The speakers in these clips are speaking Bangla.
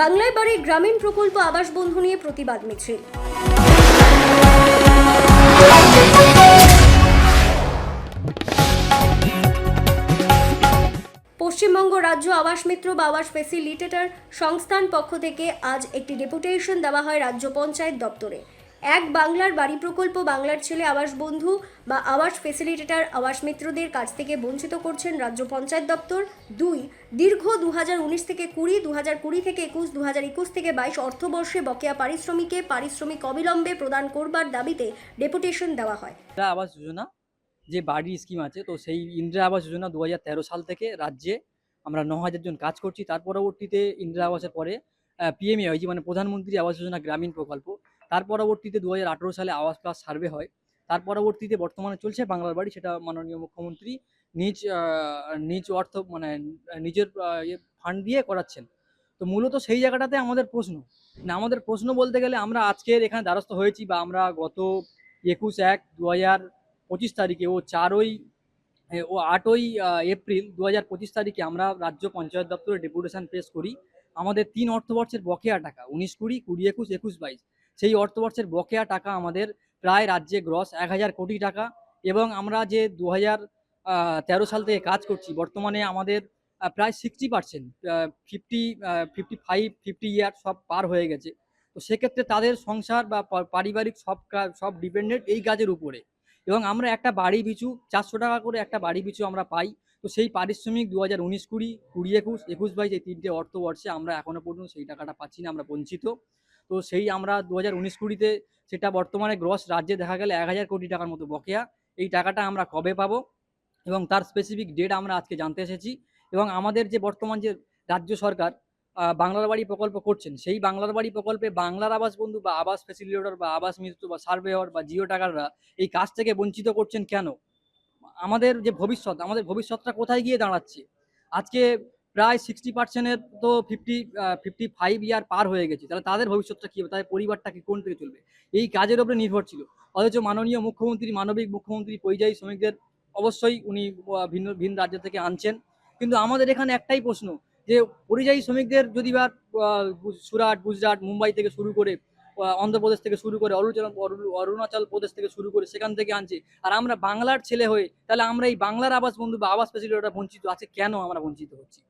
বাংলায় বাড়ির গ্রামীণ প্রকল্প আবাস বন্ধু নিয়ে প্রতিবাদ মিছিল। পশ্চিমবঙ্গ রাজ্য আবাস মিত্র বা আবাস ফেসিলিটেটর সংস্থান পক্ষ থেকে আজ একটি ডেপুটেশন দেওয়া হয় রাজ্য পঞ্চায়েত দপ্তরে। এক বাংলার বাড়ি প্রকল্প বাংলার ছেলে আবাস বন্ধু বা আবাস ফেসিলিটেটর আবাস মিত্রদের কাছ থেকে বঞ্চিত করছেন রাজ্য পঞ্চায়েত দপ্তর। দুই, দীর্ঘ দুহাজার উনিশ থেকে কুড়ি দু কুড়ি থেকে একুশ দু একুশ থেকে বাইশ অর্থবর্ষে বকেয়া পারিশ্রমিকে পারিশ্রমিক অবিলম্বে প্রদান করবার দাবিতে ডেপুটেশন দেওয়া হয়। আবাস যোজনা যে বাড়ি স্কিম আছে, তো সেই ইন্দিরা আবাস যোজনা দু হাজার তেরো সাল থেকে রাজ্যে আমরা ন হাজার জন কাজ করছি। তার পরবর্তীতে ইন্দিরা আবাসের পরে পিএমএ হয়েছে মানে প্রধানমন্ত্রী আবাস যোজনা গ্রামীণ প্রকল্প। তার পরবর্তীতে দু হাজার আঠেরো সালে আওয়াজ প্লাস সার্ভে হয়। তার পরবর্তীতে বর্তমানে চলছে বাংলার বাড়ি, সেটা মাননীয় মুখ্যমন্ত্রী নিজ নিজ অর্থ মানে নিজের ফান্ড দিয়ে করাচ্ছেন। তো মূলত সেই জায়গাটাতে আমাদের প্রশ্ন। না, আমাদের প্রশ্ন বলতে গেলে আমরা আজকের এখানে দ্বারস্থ হয়েছি বা আমরা গত একুশ এক দু হাজার পঁচিশ তারিখে ও চারই ও আটই এপ্রিল দু হাজার পঁচিশ তারিখে আমরা রাজ্য পঞ্চায়েত দপ্তরে ডেপুটেশন পেশ করি। আমাদের তিন অর্থবর্ষের বকেয়া টাকা, উনিশ কুড়ি কুড়ি একুশ একুশ বাইশ। সেই অর্থবর্ষের বকেয়া টাকা আমাদের প্রায় রাজ্যে গ্রস এক হাজার কোটি টাকা এবং আমরা যে দু হাজার তেরো সাল থেকে কাজ করছি, বর্তমানে আমাদের প্রায় sixty percent fifty fifty five fifty year সব পার হয়ে গেছে। তো সেক্ষেত্রে তাদের সংসার বা পারিবারিক সব কাজ সব ডিপেন্ডেন্ট এই কাজের উপরে। এবং আমরা একটা বাড়ি পিছু, চারশো টাকা করে একটা বাড়ি পিছু আমরা পাই। তো সেই পারিশ্রমিক দু হাজার উনিশ কুড়ি কুড়ি একুশ একুশ বাইশ এই তিনটে অর্থবর্ষে আমরা এখনও পর্যন্ত সেই টাকাটা পাচ্ছি না, আমরা বঞ্চিত। তো সেই আমরা দু হাজার উনিশ কুড়িতে সেটা বর্তমানে গ্রস রাজ্যে দেখা গেলে এক হাজার কোটি টাকার মতো বকেয়া। এই টাকাটা আমরা কবে পাবো? এবং তার স্পেসিফিক ডেট আমরা আজকে জানতে এসেছি। এবং আমাদের যে বর্তমান যে রাজ্য সরকার বাংলার বাড়ি প্রকল্প করছেন, সেই বাংলার বাড়ি প্রকল্পে বাংলার আবাস বন্ধু বা আবাস ফেসিলিটেটর বা আবাস মিত্র বা সার্ভেয়র বা জিও টাকাররা এই কাজ থেকে বঞ্চিত করছেন কেন? আমাদের যে ভবিষ্যৎ, আমাদের ভবিষ্যৎটা কোথায় গিয়ে দাঁড়াচ্ছে? আজকে প্রায় সিক্সটি পার্সেন্টের তো ফিফটি ফিফটি ফাইভ ইয়ার পার হয়ে গেছে। তাহলে তাদের ভবিষ্যৎটা কী হবে? তাদের পরিবারটা কি কোন থেকে চলবে? এই কাজের উপরে নির্ভর ছিল। অথচ মাননীয় মুখ্যমন্ত্রী, মানবিক মুখ্যমন্ত্রী, পরিযায়ী শ্রমিকদের অবশ্যই উনি ভিন্ন ভিন রাজ্য থেকে আনছেন। কিন্তু আমাদের এখানে একটাই প্রশ্ন, যে পরিযায়ী শ্রমিকদের যদি বা সুরাট, গুজরাট, মুম্বাই থেকে শুরু করে অন্ধ্রপ্রদেশ থেকে শুরু করে অরুণাচল অরু- অরুণাচল প্রদেশ থেকে শুরু করে সেখান থেকে আনছে, আর আমরা বাংলার ছেলে হয়ে, তাহলে আমরা এই বাংলার আবাস বন্ধু বা আবাস ফেসিলিটিটা বঞ্চিত আছে কেন আমরা বঞ্চিত হচ্ছি?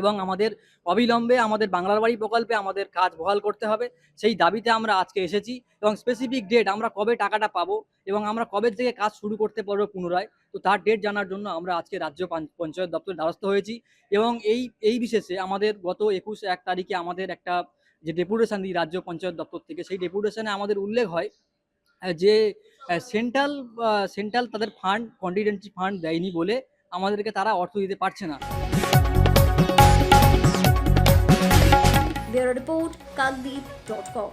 এবং আমাদের অবিলম্বে আমাদের বাংলার বাড়ি প্রকল্পে আমাদের কাজ বহাল করতে হবে। সেই দাবিতে আমরা আজকে এসেছি এবং স্পেসিফিক ডেট আমরা কবে টাকাটা পাবো এবং আমরা কবে থেকে কাজ শুরু করতে পারব পুনরায়, তো তার ডেট জানার জন্য আমরা আজকে রাজ্য পঞ্চায়েত দপ্তরের দ্বারস্থ হয়েছি এবং এই এই বিশেষে আমাদের গত একুশ এক তারিখে আমাদের একটা যে ডেপুটেশন দিই রাজ্য পঞ্চায়েত দপ্তর থেকে, সেই ডেপুটেশনে আমাদের উল্লেখ হয় যে সেন্ট্রাল সেন্ট্রাল তাদের ফান্ড কন্টিজেন্সি ফান্ড দেয়নি বলে আমাদেরকে তারা অর্থ দিতে পারছে না। Bureau Report, Kaldeep.com.